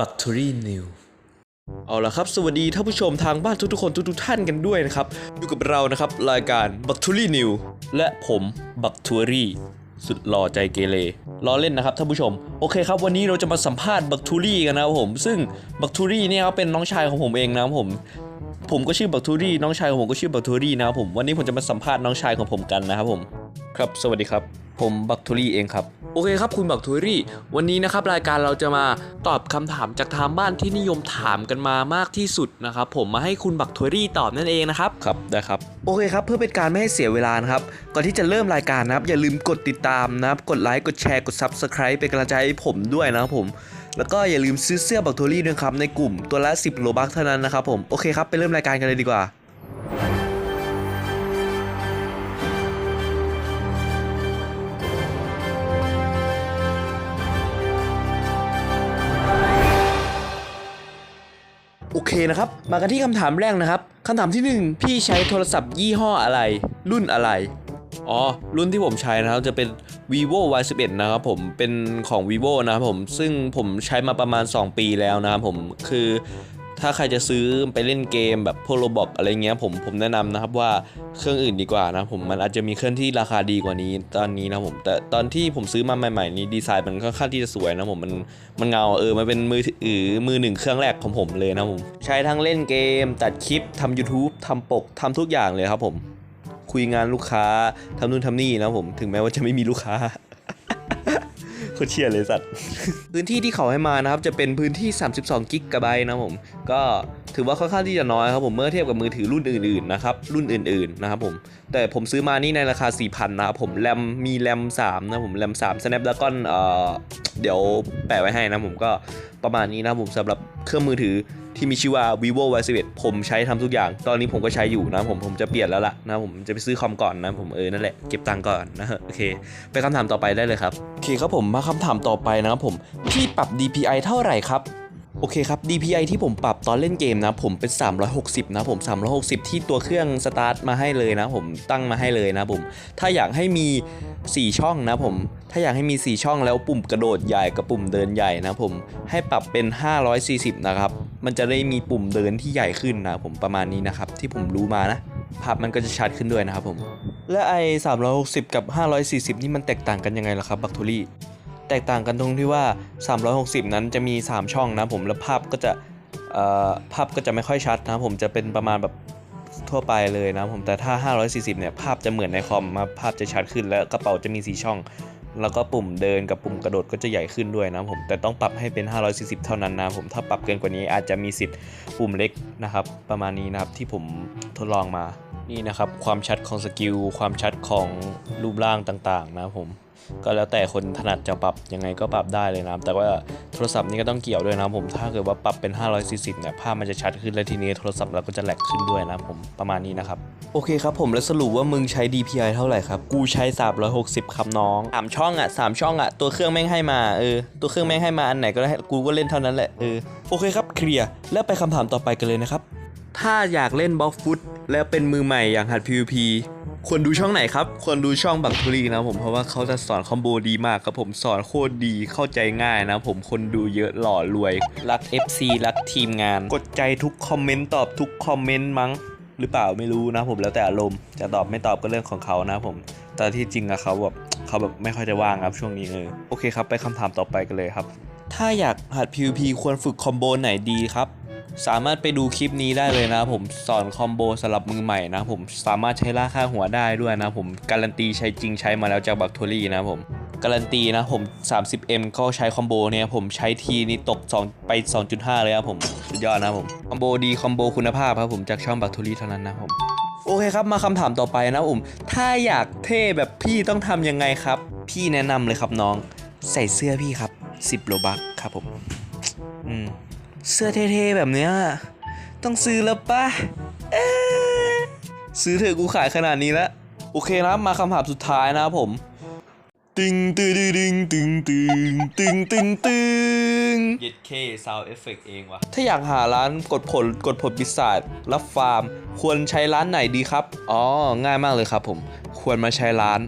บั c ท r y New เอาละครับ สวัสดีท่านผู้ชมทางบ้านทุกๆคนทุกๆท่านกันด้วยนะครับ อยู่กับเรานะครับ รายการบักทูรี่นิวและผมบักทูรี่สุดหล่อใจเกเรล้อเล่นนะครับท่านผู้ชม โอเคครับ วันนี้เราจะมาสัมภาษณ์บักทูรี่กันนะครับผม ซึ่งบักทูรี่เนี่ยเขาเป็นน้องชายของผมเองนะครับผม ผมก็ชื่อบักทูรี่น้องชายของผมก็ชื่อบักทูรี่นะครับผม วันนี้ผมจะมาสัมภาษณ์น้องชายของผมกันนะครับผม ครับ สวัสดีครับ ผมบักทูรี่เองครับโอเคครับคุณบักทูรี่ วันนี้นะครับรายการเราจะมาตอบคำถามจากทางบ้านที่นิยมถามกันมามากที่สุดนะครับผมมาให้คุณบักทูรี่ตอบนั่นเองนะครับครับได้ครับโอเคครับเพื่อเป็นการไม่ให้เสียเวลานะครับก่อนที่จะเริ่มรายการนะครับอย่าลืมกดติดตามนะครับกดไลค์กดแชร์กด Subscribe เป็นกำลังใจให้ผมด้วยนะครับผมแล้วก็อย่าลืมซื้อเสื้อบักโทรี่ด้วยครับในกลุ่มตัวละ 10โลบักเท่านั้นนะครับผมโอเคครับไปเริ่มรายการกันเลยดีกว่า โอเคนะครับ มากันที่คำถามแรกนะครับคำถามที่หนึ่งพี่ใช้โทรศัพท์ยี่ห้ออะไร รุ่นอะไร อ๋อ รุ่นที่ผมใช้นะครับจะเป็น vivo y11 นะครับผมเป็นของ vivo นะครับผมซึ่งผมใช้มาประมาณ 2 ปีแล้วนะครับผมคือ ถ้าใครจะซื้อไปเล่นเกมแบบพวกโรบอกอะไรเงี้ยผมผมแนะนำนะครับว่าเครื่องอื่นดีกว่านะผมมันอาจจะมีเครื่องที่ราคาดีกว่านี้ตอนนี้นะผมแต่ตอนที่ผมซื้อมาใหม่ๆนี้ดีไซน์มันค่อนข้างที่จะสวยนะผมมันมันเงาเออมันเป็นมือถือมือหนึ่งเครื่องแรกของผมเลยนะผมใช้ทั้งเล่นเกมตัดคลิปทำ YouTube ทำปกทำทุกอย่างเลยครับผมคุยงานลูกค้าทำนู่นทำนี่นะผมถึงแม้ว่าจะไม่มีลูกค้า โคตรเชียเลยสัตว์ พื้นที่ที่เขาให้มานะครับ จะเป็นพื้นที่ 32 กิกะไบต์นะผม ก็ถือว่าค่อนข้างที่จะน้อยครับผมเมื่อเทียบกับมือถือรุ่นอื่นๆนะครับรุ่นอื่นๆนะครับผมแต่ผมซื้อมานี่ในราคา 4,000นะครับผมแรมมีแรม3นะผมแรม3 Snapdragon เอ่อเดี๋ยวแปะไว้ให้นะผมก็ประมาณนี้นะผมสำหรับเครื่องมือถือ ที่มีชื่อว่า vivo y11 ผมใช้ทำทุกอย่าง ตอนนี้ผมก็ใช้อยู่นะผมผมจะเปลี่ยนแล้วล่ะนะผมจะไปซื้อคอมก่อนนะผมเออนั่นแหละเก็บตังก่อนนะโอเค ไปคำถามต่อไปได้เลยครับโอเคครับผมมาคำถามต่อไปนะครับผมพี่ปรับ DPI เท่าไหร่ครับ โอเคครับ DPI ที่ผมปรับตอนเล่นเกมนะ ผมเป็น 360 นะผม 360 ที่ตัวเครื่องสตาร์ทมาให้เลยนะ ผมตั้งมาให้เลยนะผม ถ้าอยากให้มี 4 ช่องนะผม ถ้าอยากให้มี 4 ช่องแล้วปุ่มกระโดดใหญ่กับปุ่มเดินใหญ่นะผม ให้ปรับเป็น 540 นะครับ มันจะได้มีปุ่มเดินที่ใหญ่ขึ้นนะผมประมาณนี้นะครับ ที่ผมรู้มานะ ภาพมันก็จะชัดขึ้นด้วยนะครับผม และไอ้360 กับ 540 นี่มันแตกต่างกันยังไงล่ะครับบักทูรี่ ตกต่างกันตรงที่ว่า 360 นั้นจะมี 3 ช่องนะผมแล้วภาพก็จะภาพก็จะไม่ค่อยชัดนะผมจะเป็นประมาณแบบทั่วไปเลยนะผมแต่ถ้า 540 เนี่ย ภาพจะเหมือนในคอมมาภาพจะชัดขึ้นแล้วกระเป๋าจะมี 4 ช่อง แล้วก็ปุ่มเดินกับปุ่มกระโดดก็จะใหญ่ขึ้นด้วยนะผมแต่ต้องปรับให้เป็น 540 เท่านั้นนะผมถ้าปรับเกินกว่านี้อาจจะมีสิทธิ์ปุ่มเล็กนะครับ ประมาณนี้นะครับที่ผมทดลองมา นี่นะครับความชัดของสกิลความชัดของรูปร่างต่างๆ นะครับผมก็แล้วแต่คนถนัดจะปรับยังไงก็ปรับได้เลยนะครับแต่ว่าโทรศัพท์นี่ก็ต้องเกี่ยวด้วยนะครับผมถ้าเกิดว่าปรับเป็น 540เนี่ยภาพมันจะชัดขึ้นและทีนี้โทรศัพท์เราก็จะแหลกขึ้นด้วยนะครับผมประมาณนี้นะครับโอเคครับผมแล้วสรุปว่ามึงใช้ DPI เท่าไหร่ครับ กูใช้ 360ครับน้องสามช่องอะสามช่องอะตัวเครื่องแม่งให้มาเออตัวเครื่องแม่งให้มาอันไหนก็ได้กูก็เล่นเท่านั้นแหละเออโอเคครับเคลียร์แล้วไปคำถามต่อไปกันเลยนะครับ ถ้าอยากเล่นบล็อกฟุตแล้วเป็นมือใหม่อย่างหัด PVP ควรดูช่องไหนครับ ควรดูช่องบักทุรีนะผมเพราะว่าเขาจะสอนคอมโบดีมากครับผมสอนโคตรดีเข้าใจง่ายนะผมคนดูเยอะหล่อรวย รัก FC รักทีมงาน กดใจทุกคอมเมนต์ตอบทุกคอมเมนต์มั้ง หรือเปล่าไม่รู้นะผมแล้วแต่อารมณ์จะตอบไม่ตอบก็เรื่องของเขานะผมแต่ที่จริงอะเขาแบบเขาแบบไม่ค่อยจะว่างครับช่วงนี้เออโอเคครับไปคำถามต่อไปกันเลยครับ ถ้าอยากหัด PVP ควรฝึกคอมโบไหนดีครับ สามารถไปดูคลิปนี้ได้เลยนะผมสอนคอมโบสำหรับมือใหม่นะผมสามารถใช้ล่าค่าหัวได้ด้วยนะผมการันตีใช้จริงใช้มาแล้วจากบักทอรี่นะผมการันตีนะผม 30M ก็ใช้คอมโบเนี่ยผมใช้ทีนี่ตก 2 ไป 2.5 เลยครับผม สุดยอดนะผมคอมโบดีคอมโบคุณภาพครับผมจากช่องบักทอรี่เท่านั้นนะผมโอเคครับมาคำถามต่อไปนะผมถ้าอยากเท่แบบพี่ต้องทำยังไงครับ พี่แนะนำเลยครับน้อง ใส่เสื้อพี่ครับ 10 โลบักครับผม อืม เสื้อเท่ๆแบบเนี้ยต้องซื้อแล้วปะเอ๊ะซื้อเถอะกูขายขนาดนี้แล้วโอเคนะครับมาคำถามสุดท้ายนะครับผม ตึงตึงตึงตึงตึงตึงตึงตึงเย็ดเคซาวเอฟเฟกเองวะถ้าอยากหาร้านกดผลกดผลปีศาจรับฟาร์ม ควรใช้ร้านไหนดีครับ อ๋อ ง่ายมากเลยครับผม ควรมาใช้ร้าน